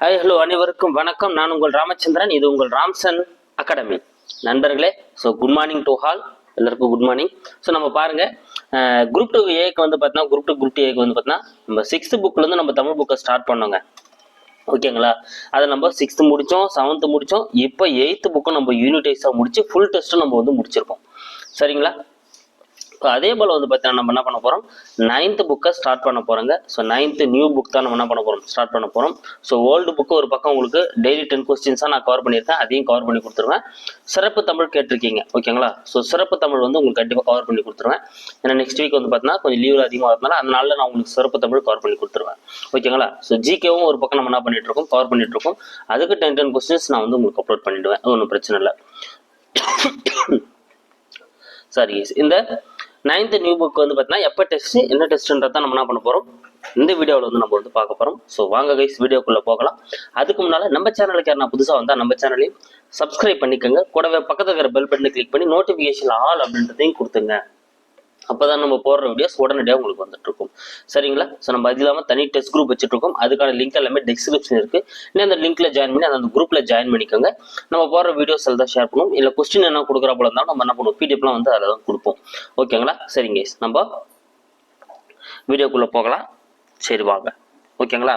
Hi hello அனைவருக்கும் வணக்கம். நான் உங்கள் ராமச்சந்திரன். இது உங்கள் ராம்சன் அகாடமி. நண்பர்களே so good morning to all எல்லாருக்கும் குட் மார்னிங் ஸோ நம்ம பாருங்க குரூப் டூ ஏக்கு வந்து பார்த்தீங்கன்னா குரூப் டூ குரூப் டூ ஏக்கு வந்து பார்த்தீங்கன்னா நம்ம சிக்ஸ்த் புக்லேருந்து நம்ம தமிழ் புக்கை ஸ்டார்ட் பண்ணோங்க. ஓகேங்களா அதை நம்ம சிக்ஸ்த்து முடித்தோம் செவன்த்து முடித்தோம் இப்போ எயித்து புக்கும் நம்ம யூனிட் வைஸாக முடிச்சு ஃபுல் டெஸ்ட்டும் நம்ம வந்து முடிச்சிருக்கோம். சரிங்களா? இப்போ அதே போல் வந்து பார்த்தீங்கன்னா நம்ம என்ன பண்ண போகிறோம் நைன்த்து புக்கை ஸ்டார்ட் பண்ண போகிறோங்க ஸோ நைன்த்து நியூ புக் தான் நம்ம என்ன பண்ண போகிறோம் ஸ்டார்ட் பண்ண போகிறோம் ஸோ ஓல்டு புக்கு ஒரு பக்கம் உங்களுக்கு டெய்லி டென் கொஸ்டின்ஸாக நான் கவர் பண்ணியிருக்கேன். அதையும் கவர் பண்ணி கொடுத்துருவேன். சிறப்பு தமிழ் கேட்டிருக்கீங்க. ஓகேங்களா ஸோ சிறப்பு தமிழ் வந்து உங்களுக்கு கண்டிப்பாக கவர் பண்ணி கொடுத்துருவேன். ஏன்னா நெக்ஸ்ட் வீக் வந்து பார்த்தீங்கன்னா கொஞ்சம் லீவ் அதிகமாக வரதுனால அதனால நான் உங்களுக்கு சிறப்பு தமிழ் கவர் பண்ணி கொடுத்துருவேன். ஓகேங்களா ஸோ ஜிகேவும் ஒரு பக்கம் நம்ம என்ன பண்ணிட்டு இருக்கோம் கவர் பண்ணிட்டு இருக்கோம் அதுக்கு டென் டென் கொஸ்டின்ஸ் நான் வந்து உங்களுக்கு அப்லோட் பண்ணிடுவேன். அது ஒன்றும் பிரச்சனை இல்லை. சாரி இந்த நைன்த் நியூ புக் வந்து பார்த்தீங்கன்னா எப்போ டெஸ்ட் என்ன டெஸ்ட்ன்றதான் நம்ம என்ன பண்ண போகிறோம் இந்த வீடியோவில் வந்து நம்ம வந்து பார்க்க போகிறோம் ஸோ வாங்க கைஸ் வீடியோக்குள்ளே போகலாம். அதுக்கு முன்னால் நம்ம சேனலுக்கு யாரா புதுசாக வந்தால் நம்ம சேனலையும் சப்ஸ்கிரைப் பண்ணிக்கோங்க. கூடவே பக்கத்தில் இருக்கிற பெல் பட்டனை கிளிக் பண்ணி நோட்டிஃபிகேஷன் ஆல் அப்படின்றதையும் கொடுத்துங்க அப்போதான் நம்ம போடுற வீடியோஸ் உடனடியாக உங்களுக்கு வந்துட்டு இருக்கும் சரிங்களா? ஸோ நம்ம அது இல்லாமல் தனி டெஸ்ட் குரூப் வச்சுட்டு இருக்கோம் அதுக்கான லிங்க் எல்லாமே டிஸ்கிரிப்ஷன் இருக்கு. நீ அந்த லிங்க்ல ஜாயின் பண்ணி அந்த குரூப்ல ஜாயின் பண்ணிக்கோங்க. நம்ம போடுற வீடியோஸ் எல்லாம் ஷேர் பண்ணுவோம். இல்லை கொஸ்டின் என்ன கொடுக்குற போல இருந்தாலும் நம்ம என்ன பண்ணுவோம்? பிடிஎஃப்லாம் வந்து அதில் தான் கொடுப்போம் ஓகேங்களா சரிங்க நம்ம வீடியோக்குள்ளே போகலாம். சரி வாங்க. ஓகேங்களா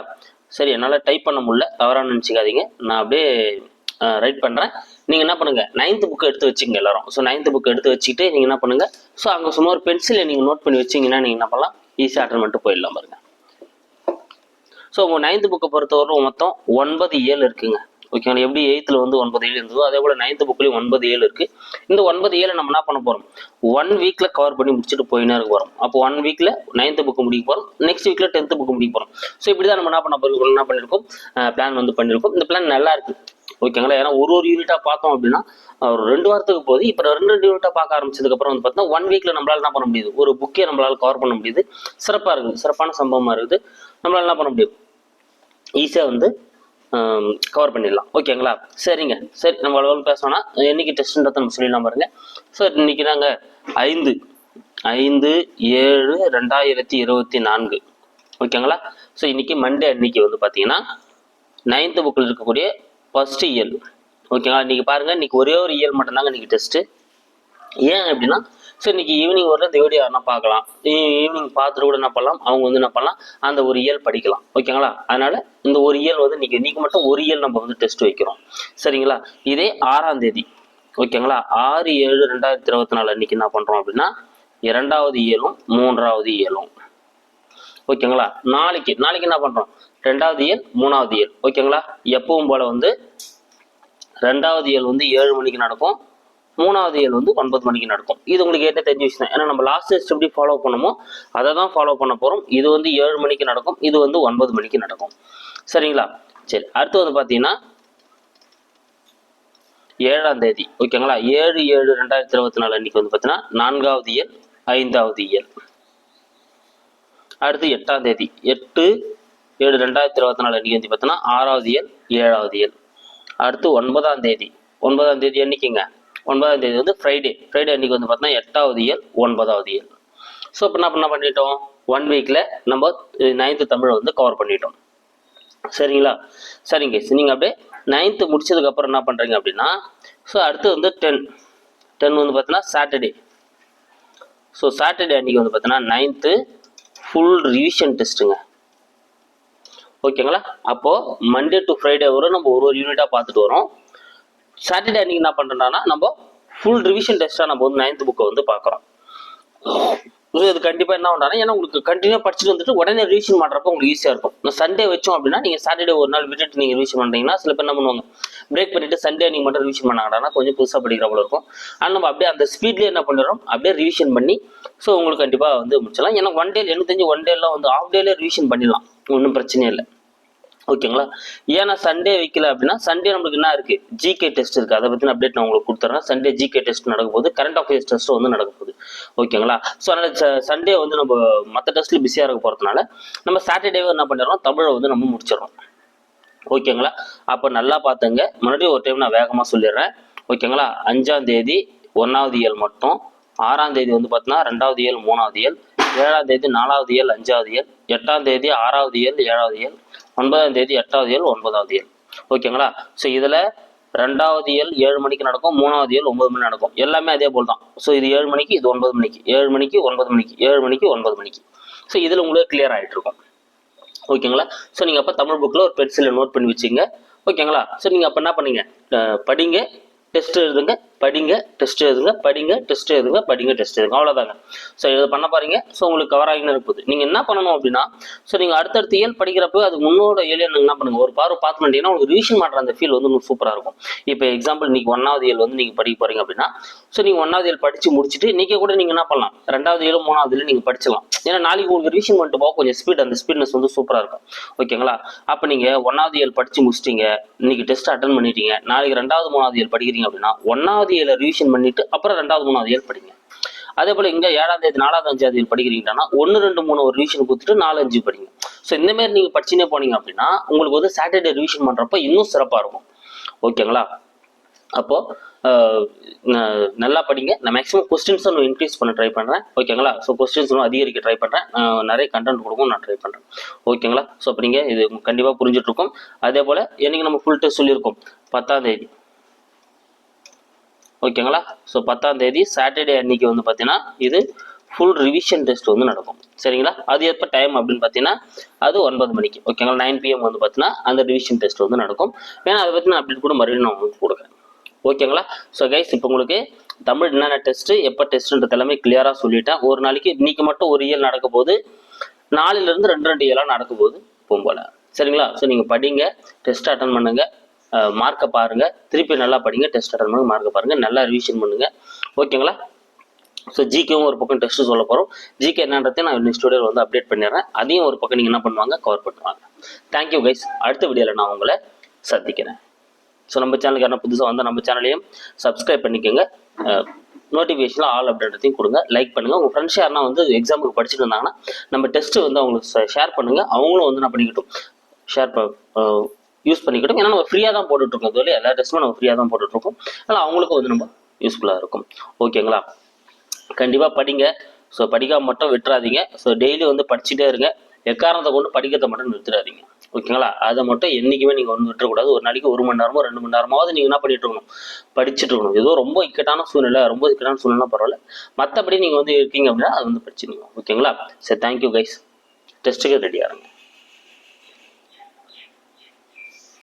சரி என்னால் டைப் பண்ண முடியல. தவறாக நினச்சிக்காதீங்க. நான் அப்படியே ரைட் பண்ணுறேன் நீங்கள் என்ன பண்ணுங்க? நைன்த் புக் எடுத்து வச்சுங்க எல்லாரும். ஸோ நைன்த் புக் எடுத்து வச்சுக்கிட்டு நீங்கள் என்ன பண்ணுங்க? ஸோ அங்கே சும்மா ஒரு பென்சிலை நீங்கள் நோட் பண்ணி வச்சீங்கன்னா நீங்கள் என்ன பண்ணலாம்? ஈஸியாக அட்டன் பண்ணிட்டு போயிடலாம் பாருங்க. ஸோ உங்கள் நைன்த் புக்கை பொறுத்தவரை மொத்தம் ஒன்பது ஏழு இருக்குங்க. ஓகேங்களா எப்படி எயித்தில் வந்து ஒன்பது ஏழு இருந்ததோ அதே போல் நைன்த் புக்லேயும் ஒன்பது ஏழு இருக்கு. இந்த ஒன்பது ஏழு நம்ம என்ன பண்ண போகிறோம் ஒன் வீக்கில் கவர் பண்ணி முடிச்சுட்டு போயினே இருக்க போகிறோம் அப்போ ஒன் வீக்கில் நைன்த் புக்கு முடிக்க போகிறோம் நெக்ஸ்ட் வீக்கில் டென்த் புக்கு முடிக்க போகிறோம் ஸோ இப்படி தான் நம்ம என்ன பண்ண போகிறோம் என்ன பண்ணியிருக்கோம் பிளான் வந்து பண்ணியிருக்கோம் இந்த பிளான் நல்லா இருக்கு. ஓகேங்களா ஏன்னா ஒரு ஒரு யூனிட்டாக பார்த்தோம் அப்படின்னா ஒரு ரெண்டு வாரத்துக்கு போகுது இப்போ ரெண்டு ரெண்டு யூனிட்டாக பார்க்க ஆரம்பிச்சதுக்கப்புறம் வந்து பார்த்தீங்கன்னா ஒன் வீக்கில் நம்மளால் என்ன பண்ண முடியுது? ஒரு புக்கே நம்மளால் கவர் பண்ண முடியுது. சிறப்பாக இருக்குது. சிறப்பான சம்பவமாக இருக்குது. நம்மளால் என்ன பண்ண முடியும்? ஈஸியாக வந்து கவர் பண்ணிடலாம். ஓகேங்களா சரிங்க. சரி நம்ம அளவுக்கு பேசணும்னா என்னைக்கு டெஸ்ட்ன்றதை நம்ம சொல்லிடலாம் பாருங்க. ஸோ இன்னைக்கு நாங்கள் ஐந்து ஐந்து ஏழு ரெண்டாயிரத்தி இருபத்தி நான்கு. ஓகேங்களா ஸோ இன்னைக்கு மண்டே அன்னைக்கு வந்து பார்த்தீங்கன்னா நைன்த்து புக்கில் இருக்கக்கூடிய ஃபர்ஸ்ட் இயல். ஓகேங்களா இன்னைக்கு பாருங்க இன்னைக்கு ஒரே ஒரு இயல் மட்டும்தாங்க இன்னைக்கு டெஸ்ட்டு ஏன் அப்படின்னா ஸோ இன்னைக்கு ஈவினிங் வரல இந்த வீடியோ யாருன்னா பார்க்கலாம் ஈவினிங் பார்த்துட்டு கூட என்ன பண்ணலாம்? அவங்க வந்து என்ன பண்ணலாம்? அந்த ஒரு இயல் படிக்கலாம். ஓகேங்களா அதனால இந்த ஒரு இயல் வந்து இன்னைக்கு இன்னைக்கு மட்டும் ஒரு இயல் நம்ம வந்து டெஸ்ட் வைக்கிறோம். சரிங்களா? இதே ஆறாம் தேதி. ஓகேங்களா ஆறு ஏழு ரெண்டாயிரத்தி இருபத்தி நாலு அன்னைக்கு என்ன பண்றோம் அப்படின்னா இரண்டாவது இயலும் மூன்றாவது இயலும். ஓகேங்களா நாளைக்கு நாளைக்கு என்ன பண்றோம்? ரெண்டாவது இயல் மூணாவது இயல். ஓகேங்களா எப்பவும் போல வந்து ரெண்டாவது இயல் வந்து ஏழு மணிக்கு நடக்கும். மூணாவது இயல் வந்து ஒன்பது மணிக்கு நடக்கும். இது உங்களுக்கு ஏற்ற தெரிஞ்ச விஷயம் தான். ஏன்னா நம்ம லாஸ்ட் டெஸ்ட் எப்படி ஃபாலோ பண்ணமோ அதை தான் ஃபாலோ பண்ண போகிறோம் இது வந்து ஏழு மணிக்கு நடக்கும். இது வந்து ஒன்பது மணிக்கு நடக்கும். சரிங்களா? சரி அடுத்து வந்து பார்த்தீங்கன்னா ஏழாம் தேதி. ஓகேங்களா ஏழு ஏழு ரெண்டாயிரத்தி இருபத்தி நாலு அன்னைக்கு வந்து பார்த்தீங்கன்னா நான்காவது இயல் ஐந்தாவது இயல். அடுத்து எட்டாம் தேதி. எட்டு ஏழு ரெண்டாயிரத்தி இருபத்தி நாலு அன்னைக்கு வந்து பார்த்தோன்னா ஆறாவது இயல் ஏழாவது இயல். அடுத்து ஒன்பதாம் தேதி. ஒன்பதாம் தேதி அன்னைக்குங்க. ஒன்பதாம் தேதி வந்து ஃப்ரைடே ஃப்ரைடே அன்னைக்கு வந்து பார்த்தோன்னா எட்டாவது இயல் ஒன்பதாவது இயல். ஸோ இப்போ என்ன பண்ண பண்ணிட்டோம்? ஒன் வீக்கில் நம்ம நைன்த்து தமிழை வந்து கவர் பண்ணிட்டோம். சரிங்களா? சரிங்க. நீங்கள் அப்படியே நைன்த்து முடிச்சதுக்கப்புறம் என்ன பண்ணுறீங்க அப்படின்னா ஸோ அடுத்து வந்து டென் டென் வந்து பார்த்தீங்கன்னா சாட்டர்டே ஸோ சாட்டர்டே அன்னைக்கு வந்து பார்த்தீங்கன்னா நைன்த்து ஃபுல் ரிவிஷன் டெஸ்ட்டுங்க ஓகேங்களா? அப்போது மண்டே டு ஃப்ரைடே வரும் நம்ம ஒரு ஒரு யூனிட்டாக பார்த்துட்டு வரோம். சாட்டர்டே அன்னைக்கு என்ன பண்ணுறோம்னா நம்ம ஃபுல் ரிவிஷன் டெஸ்ட்டாக நம்ம வந்து நைன்த் புக்கை வந்து பார்க்குறோம். ஸோ இது கண்டிப்பாக என்ன பண்ணுறாங்க ஏன்னா உங்களுக்கு கண்டினியூ படிச்சுட்டு வந்துட்டு உடனே ரிவிஷன் பண்ணுறப்ப உங்களுக்கு ஈஸியாக இருக்கும். நான் சண்டே வச்சோம் அப்படின்னா நீங்கள் சாட்டர்டே ஒரு நாள் விட்டுட்டு நீங்கள் ரிவிஷன் பண்ணுறீங்கன்னா சில பேர் என்ன பண்ணுவாங்க பிரேக் பண்ணிட்டு சண்டே நீங்கள் மட்டும் ரிவிஷன் பண்ணாங்கன்னா கொஞ்சம் புதுசாக படிக்கிற போல இருக்கும். ஆனால் நம்ம அப்படியே அந்த ஸ்பீட்லேயே என்ன பண்ணுறோம் அப்படியே ரிவிஷன் பண்ணி ஸோ உங்களுக்கு கண்டிப்பாக வந்து முடிச்சலாம் ஏன்னா ஒன் டே எனக்கு தெரிஞ்சு ஒன் டேலாம் வந்து ஆஃப் டேலே ரிவிஷன் பண்ணிடலாம். ஒன்றும் பிரச்சனையே இல்லை. ஓகேங்களா? ஏன்னா சண்டே வைக்கல அப்படின்னா சண்டே நம்மளுக்கு என்ன இருக்கு? ஜிகே டெஸ்ட் இருக்கு. அதை பத்தின அப்டேட் நான் உங்களுக்கு கொடுத்துறேன். சண்டே ஜிகே டெஸ்ட் நடக்க போகுது. கரண்ட் அஃபேர்ஸ் டெஸ்ட் வந்து நடக்க போகுது. ஓகேங்களா? ஸோ அதனால சண்டே வந்து நம்ம மற்ற டெஸ்ட்ல பிஸியாக இருக்க போறதுனால நம்ம சாட்டர்டேவே என்ன பண்ணிடுறோம்? தமிழை வந்து நம்ம முடிச்சிடறோம். ஓகேங்களா? அப்போ நல்லா பார்த்துங்க மறுபடியும் ஒரு டைம் நான் வேகமாக சொல்லிடுறேன். ஓகேங்களா? அஞ்சாம் தேதி ஒன்றாவது இயல் மட்டும். ஆறாம் தேதி வந்து பார்த்தீங்கன்னா ரெண்டாவது இயல் மூணாவது இயல். ஏழாம் தேதி நாலாவது இயல் அஞ்சாவது இயல் எட்டாம் தேதி ஆறாவது இயல் ஏழாவது இயல் ஒன்பதாம் தேதி எட்டாவது இயல் ஒன்பதாவது இயல். ஓகேங்களா? ஸோ இதில் ரெண்டாவது இயல் ஏழு மணிக்கு நடக்கும் மூணாவது இயல் ஒன்பது மணி நடக்கும். எல்லாமே அதே போல் தான். ஸோ இது ஏழு மணிக்கு இது ஒன்பது மணிக்கு. ஏழு மணிக்கு ஒன்பது மணிக்கு. ஏழு மணிக்கு ஒன்பது மணிக்கு. ஸோ இதில் உங்களுக்கு கிளியர் ஆகிட்டு இருக்கும். ஓகேங்களா? ஸோ நீங்கள் அப்போ தமிழ் புக்கில் ஒரு பென்சிலில் நோட் பண்ணி வச்சுங்க ஓகேங்களா? ஸோ நீங்கள் அப்போ என்ன பண்ணீங்க? படிங்க டெஸ்ட் எழுதுங்க. படிங்க டெஸ்ட் எழுதுங்க படிங்க டெஸ்ட் எழுதுங்க படிங்க டெஸ்ட் எழுதுங்க. அவ்வளோதாங்க ஸோ இதை பண்ண பாருங்க ஸோ உங்களுக்கு கவர் ஆகின்னு இருக்குது. நீங்கள் என்ன பண்ணணும் அப்படின்னா ஸோ நீங்கள் அடுத்தடுத்த இயல் படிக்கிறப்ப அது முன்னோட இயல் என்ன பண்ணுங்க? ஒரு பார்வை பார்த்து பண்ணிட்டீங்கன்னா உங்களுக்கு ரிவிஷன் பண்ணுற அந்த ஃபீல் வந்து உங்களுக்கு சூப்பராக இருக்கும். இப்போ எக்ஸாம்பிள் இன்னைக்கு ஒன்றாவது இயல் வந்து நீங்கள் படிக்க போறீங்க அப்படின்னா ஸோ நீங்கள் ஒன்றாவது இயல் படித்து முடிச்சுட்டு இன்றைக்கி கூட நீங்கள் என்ன பண்ணலாம்? ரெண்டாவது இயலும் மூணாவது இயலும் நீங்கள் படிச்சிடலாம் ஏன்னா நாளைக்கு உங்களுக்கு ரிவிஷன் பண்ணிட்டு போக கொஞ்சம் ஸ்பீட் அந்த ஸ்பீட்னஸ் வந்து சூப்பராக இருக்கும். ஓகேங்களா? அப்போ நீங்கள் ஒன்றாவது இயல் படித்து முடிச்சிட்டீங்க. இன்னைக்கு டெஸ்ட் அட்டன் பண்ணிட்டீங்க. நாளைக்கு ரெண்டாவது மூணாவது இயல் படிக்கிறீங்க அப்படின்னா ஒன்றாவது இயலை ரிவிஷன் பண்ணிட்டு அப்புறம் ரெண்டாவது மூணாவது ஏழு படிங்க. அதே போல் இங்கே ஏழாம் தேதி நாலாவது அஞ்சாவது ஏழு படிக்கிறீங்கன்னா ஒன்று ரெண்டு மூணு ஒரு ரிவிஷன் கொடுத்துட்டு நாலு அஞ்சு படிங்க. ஸோ இந்த மாதிரி நீங்கள் படிச்சுனே போனீங்க அப்படின்னா உங்களுக்கு வந்து சாட்டர்டே ரிவிஷன் பண்ணுறப்ப இன்னும் சிறப்பாக இருக்கும். ஓகேங்களா அப்போ நல்லா படிங்க. நான் மேக்ஸிமம் கொஸ்டின்ஸும் நான் இன்க்ரீஸ் பண்ண ட்ரை பண்ணுறேன் ஓகேங்களா ஸோ கொஸ்டின்ஸும் அதிகரிக்க ட்ரை பண்ணுறேன் நிறைய கண்டென்ட் கொடுக்கும் நான் ட்ரை பண்ணுறேன் ஓகேங்களா ஸோ அப்போ நீங்கள் இது கண்டிப்பாக புரிஞ்சிட்ருக்கோம். அதே போல் என்னைக்கு நம்ம ஃபுல் டெஸ்ட் சொல்லியிருக்கோம்? பத்தாம் தேதி. ஓகேங்களா? ஸோ பத்தாம் தேதி சாட்டர்டே அன்னைக்கு வந்து பார்த்தீங்கன்னா இது ஃபுல் ரிவிஷன் டெஸ்ட் வந்து நடக்கும். சரிங்களா? அது எப்போ டைம் அப்படின்னு பார்த்தீங்கன்னா அது ஒன்பது மணிக்கு. ஓகேங்களா? நைன் பிஎம் வந்து பார்த்தீங்கன்னா அந்த ரிவிஷன் டெஸ்ட் வந்து நடக்கும். ஏன்னா அதை பற்றி நான் அப்டேட் கூட மறுபடியும் நான் உங்களுக்கு கொடுக்குறேன். ஓகேங்களா? ஸோ கைஸ் இப்போ உங்களுக்கு தமிழ் என்னென்ன டெஸ்ட்டு எப்போ டெஸ்ட்டுன்றது எல்லாமே கிளியராக சொல்லிட்டேன் ஒரு நாளைக்கு இன்னைக்கு மட்டும் ஒரு இயல் நடக்க போது நாலுலேருந்து ரெண்டு ரெண்டு இயலாக நடக்க போகுது. போகும்போல சரிங்களா? ஸோ நீங்கள் படிங்க டெஸ்ட் அட்டன் பண்ணுங்கள் மார்க்கை பாருங்கள் திருப்பி நல்லா படிங்க. டெஸ்ட் அட்டன் பண்ணுங்க. மார்க்கை பாருங்கள் நல்லா ரிவிஷன் பண்ணுங்கள் ஓகேங்களா ஸோ ஜிகேவும் ஒரு பக்கம் டெஸ்ட்டு சொல்ல போகிறோம் ஜிகே என்னன்றதையும் நான் நெக்ஸ்ட் வீடியோவில் வந்து அப்டேட் பண்ணிடுறேன். அதையும் ஒரு பக்கம் நீங்கள் என்ன பண்ணுவாங்க? கவர் பண்ணுவாங்க. தேங்க்யூ கைஸ் அடுத்த வீடியோவில் நான் உங்களை சந்திக்கிறேன். ஸோ நம்ம சேனலுக்கு என்ன புதுசாக வந்தால் நம்ம சேனலையும் சப்ஸ்கிரைப் பண்ணிக்கோங்க. நோட்டிஃபிகேஷனில் ஆல் அப்படின்றதையும் கொடுங்க. லைக் பண்ணுங்கள் உங்கள் ஃப்ரெண்ட்ஸ் யாருன்னா வந்து எக்ஸாமுக்கு படிச்சுட்டு இருந்தாங்கன்னா நம்ம டெஸ்ட்டு வந்து அவங்களுக்கு ஷேர் பண்ணுங்கள் அவங்களும் வந்து நான் பண்ணிக்கிட்டோம்? ஷேர் ப யூஸ் பண்ணிக்கிட்டோம். ஏன்னா நம்ம ஃப்ரீயாக தான் போட்டுட்ருக்கோம். இதுவரை எல்லா டெஸ்ட்டுமே நம்ம ஃப்ரீயாக தான் போட்டுட்ருக்கோம். அதனால் அவங்களுக்கும் வந்து நம்ம யூஸ்ஃபுல்லாக இருக்கும். ஓகேங்களா கண்டிப்பாக படிங்க. ஸோ படிக்காம மட்டும் விட்டுறாதீங்க. ஸோ டெய்லி வந்து படிச்சுட்டே இருங்க. எக்காரணத்தை கொண்டு படிக்கிறத மட்டும் நிறுத்திடாதீங்க. ஓகேங்களா அதை மட்டும் என்றைக்குமே நீங்கள் வந்து விட்டுறக்கூடாது. ஒரு நாளைக்கு ஒரு மணி நேரமோ ரெண்டு மணி நேரமாவது நீங்கள் என்ன பண்ணிட்டு இருக்கணும்? படிச்சுட்டு இருக்கணும். ஏதோ ரொம்ப இக்கட்டான சூழ்நிலை ரொம்ப இக்கட்டான சூழ்நிலை பரவாயில்ல. மற்றபடி நீங்கள் வந்து இருக்கீங்க அப்படின்னா அது வந்து படிச்சுக்கணும் ஓகேங்களா சரி தேங்க்யூ கைஸ் டெஸ்ட்டுக்கு ரெடியாக இருங்க.